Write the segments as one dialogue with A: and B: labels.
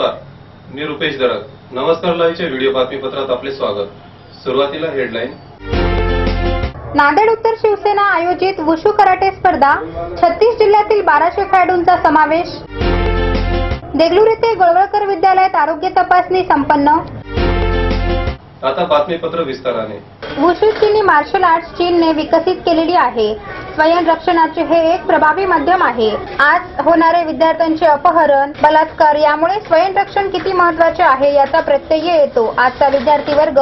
A: नमस्कार मी रुपेश दरक नमस्कार लाईव्हच्या व्हिडिओ बातमीपत्रात आपले स्वागत. सुरुवातीला हेडलाईन.
B: नांदेड उत्तर शिवसेना आयोजित वुशू कराटे स्पर्धा छत्तीस जिल्ह्यातील बाराशे खेळाडूंचा समावेश. देगलूर येथे गोळवळकर विद्यालयात आरोग्य तपासणी संपन्न.
A: आता बातमीपत्र विस्ताराने.
B: वुशू मार्शल आर्ट चीनने विकसित केलेली आहे. स्वयंरक्षणाचे हे एक प्रभावी माध्यम आहे. आज होणारे विद्यार्थ्यांचे अपहरण बलात्कार यामुळे स्वयंरक्षण किती महत्त्वाचे आहे याचा प्रत्यय येतो. आजचा विद्यार्थी वर्ग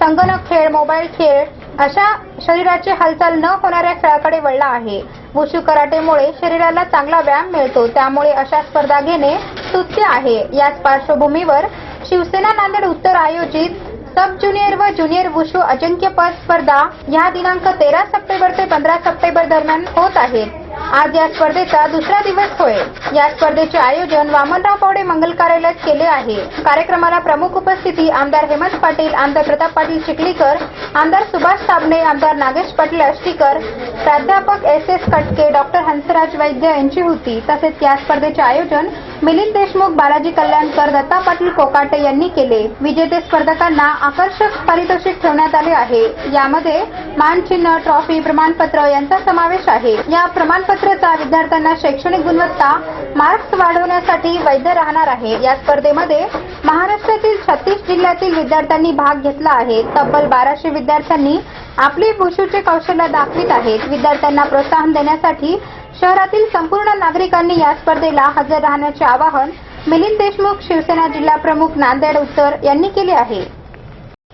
B: संगणक खेळ मोबाईल खेळ अशा शरीराची हालचाल न होणाऱ्या खेळाकडे वळला आहे. वुशू कराटेमुळे शरीराला चांगला व्यायाम मिळतो. त्यामुळे अशा स्पर्धा घेणे स्तुत्य आहे. याच पार्श्वभूमीवर शिवसेना नांदेड उत्तर आयोजित सब ज्युनियर व ज्युनियर वुशू अजिंक्यपद स्पर्धा या दिनांक तेरा सप्टेंबर ते पंधरा सप्टेंबर दरम्यान होत आहेत आज या स्पर्धेचा दुसरा दिवस होय. या स्पर्धेचे आयोजन वामनराव पावडे मंगल कार्यालयात केले आहे. कार्यक्रमाला प्रमुख उपस्थिती आमदार हेमंत पाटील आमदार प्रताप पाटील चिखलीकर आमदार सुभाष साबणे आमदार नागेश पाटील अष्टीकर प्राध्यापक S S Katke doctor Hansraj Vaidya यांची होती. तसेच या स्पर्धेचे आयोजन मिलिंद देशमुख बालाजी कल्याणकर दत्ता पाटील कोकाटे यांनी केले. विजेते स्पर्धकांना आकर्षक पारितोषिक ठेवण्यात आले आहे. यामध्ये मानचिन्ह ट्रॉफी प्रमाणपत्र यांचा समावेश आहे. या प्रमाणपत्र प्रमाणपत्राचा विद्यार्थ्यांना शैक्षणिक गुणवत्ता मार्क्स वाढवण्यासाठी वैध राहणार आहे. या स्पर्धेमध्ये महाराष्ट्रातील छत्तीस जिल्ह्यातील विद्यार्थ्यांनी भाग घेतला आहे. तब्बल बाराशे विद्यार्थ्यांनी आपली भुशूचे कौशल्य दाखवित आहेत. विद्यार्थ्यांना प्रोत्साहन देण्यासाठी शहरातील संपूर्ण नागरिकांनी या स्पर्धेला हजर राहण्याचे आवाहन मिलिंद देशमुख शिवसेना जिल्हा प्रमुख नांदेड उत्तर यांनी केले आहे.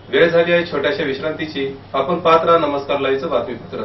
A: वेळ झाली आहे छोट्याशा विश्रांतीची. आपण पात्र नमस्कार लाईचं बातमीपत्र.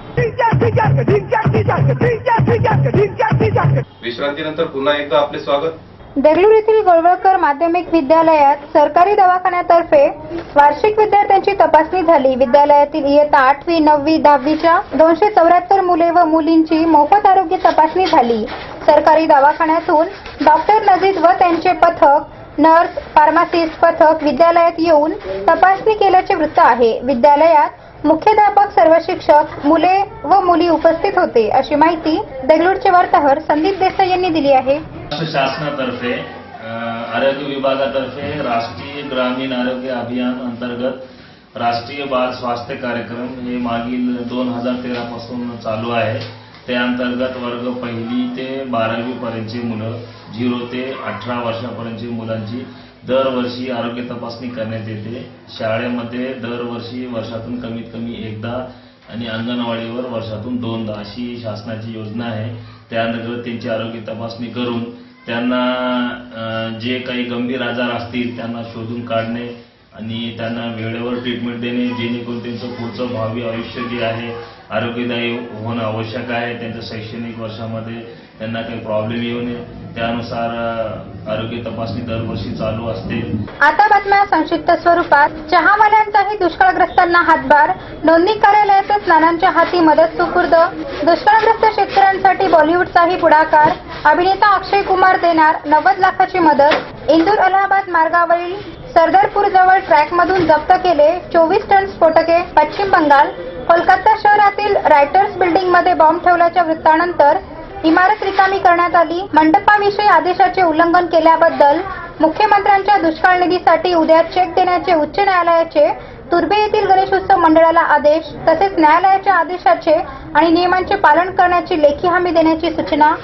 A: विश्रांतीनंतर पुन्हा एकदा आपले स्वागत.
B: देगलूर येथील गोळवळकर माध्यमिक विद्यालयात सरकारी दवाखान्यातर्फे वार्षिक विद्यार्थ्यांची तपासणी झाली. विद्यालयातील इयत्ता आठवी नववी दहावीच्या दोनशे चौऱ्याहत्तर मुले व मुलींची मोफत आरोग्य तपासणी झाली. सरकारी दवाखान्यातून डॉक्टर नजीद व त्यांचे पथक नर्स फार्मासिस्ट पथक विद्यालयात येऊन तपासणी केल्याचे वृत्त आहे. विद्यालयात मुख्याध्यापक सर्व शिक्षक मुले व मुली उपस्थित होते अशी माहिती देगलूरचे वार्ताहर संदीप देसाई यांनी दिली आहे.
C: शासनातर्फे आरोग्य विभागातर्फे राष्ट्रीय ग्रामीण आरोग्य अभियान अंतर्गत राष्ट्रीय बाल स्वास्थ्य कार्यक्रम हे मागील दोन हजार तेरा पासून चालू आहे. त्या अंतर्गत वर्ग पहिली ते बारावी पर्यंतची मुलं झिरो ते अठरा वर्षापर्यंतची मुलांची दरवर्षी आरोग्य तपासणी करण्यात येते. शाळेमध्ये दरवर्षी वर्षातून कमीत कमी एकदा आणि अंगणवाडीवर वर्षातून दोनदा अशी शासनाची योजना आहे. त्यानंतर त्यांची आरोग्य तपासणी करून त्यांना जे काही गंभीर आजार असतील त्यांना शोधून काढणे आणि त्यांना वेळेवर ट्रीटमेंट देणे जेणेकरून त्यांचं पुढचं भावी आयुष्य जे आहे आरोग्यदायी होणं आवश्यक आहे. त्यांच्या शैक्षणिक वर्षामध्ये त्यांना काही प्रॉब्लेम येऊ नये. त्यानुसार आरोग्य तपासणी दरवर्षी चालू असते.
B: आता बातम्या संक्षिप्त स्वरूपात. चहावाल्यांचाही दुष्काळग्रस्तांना हातभार. नोंदणी कार्यालयातच नानांच्या हाती मदत सुपूर्द. दुष्काळग्रस्त शेतकऱ्यांसाठी बॉलिवूडचाही पुढाकार. अभिनेता अक्षय कुमार देणार नव्वद लाखाची मदत. इंदूर अलाहाबाद मार्गावरील सरदारपूर जवळ ट्रॅकमधून जप्त केले चोवीस टन स्फोटके. पश्चिम बंगाल कोलकाता शहरातील रायटर्स बिल्डिंगमध्ये बॉम्ब ठेवल्याच्या वृत्तानंतर इमारत रिकामी करण्यात आली. मंडपाविषयी आदेशाचे उल्लंघन केल्याबद्दल मुख्यमंत्र्यांच्या दुष्काळ निधीसाठी उद्या चेक देण्याचे उच्च न्यायालयाचे तुर्भे येथील गणेशोत्सव मंडळाला आदेश तसेच न्यायालयाच्या आदेशाचे आणि नियमांचे पालन करण्याची लेखी हमी देण्याची सूचना.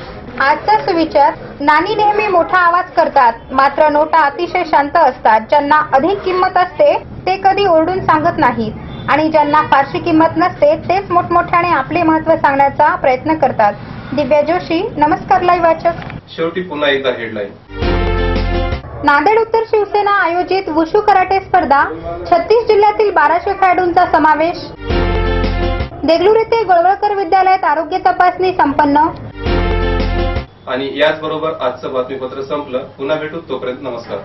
B: आजचा सुविचार नाणी नेहमी मोठा आवाज करतात मात्र नोटा अतिशय शांत असतात. ज्यांना अधिक किंमत असते ते कधी ओरडून सांगत नाहीत. आणि ज्यांना फारशी किंमत नसते तेच मोठमोठ्याने आपले महत्त्व सांगण्याचा प्रयत्न करतात. दिव्या जोशी नमस्कार लाईव्ह वाचक.
A: शेवटी पुन्हा एकदा हेडलाईन
B: नांदेड उत्तर शिवसेना आयोजित वुशू कराटे स्पर्धा छत्तीस जिल्ह्यातील बाराशे खेळाडूंचा समावेश. देगलूर येथे गोळवळकर विद्यालयात आरोग्य तपासणी संपन्न.
A: आणि याचबरोबर आजचं बातमीपत्र संपलं. पुन्हा भेटू तोपर्यंत नमस्कार.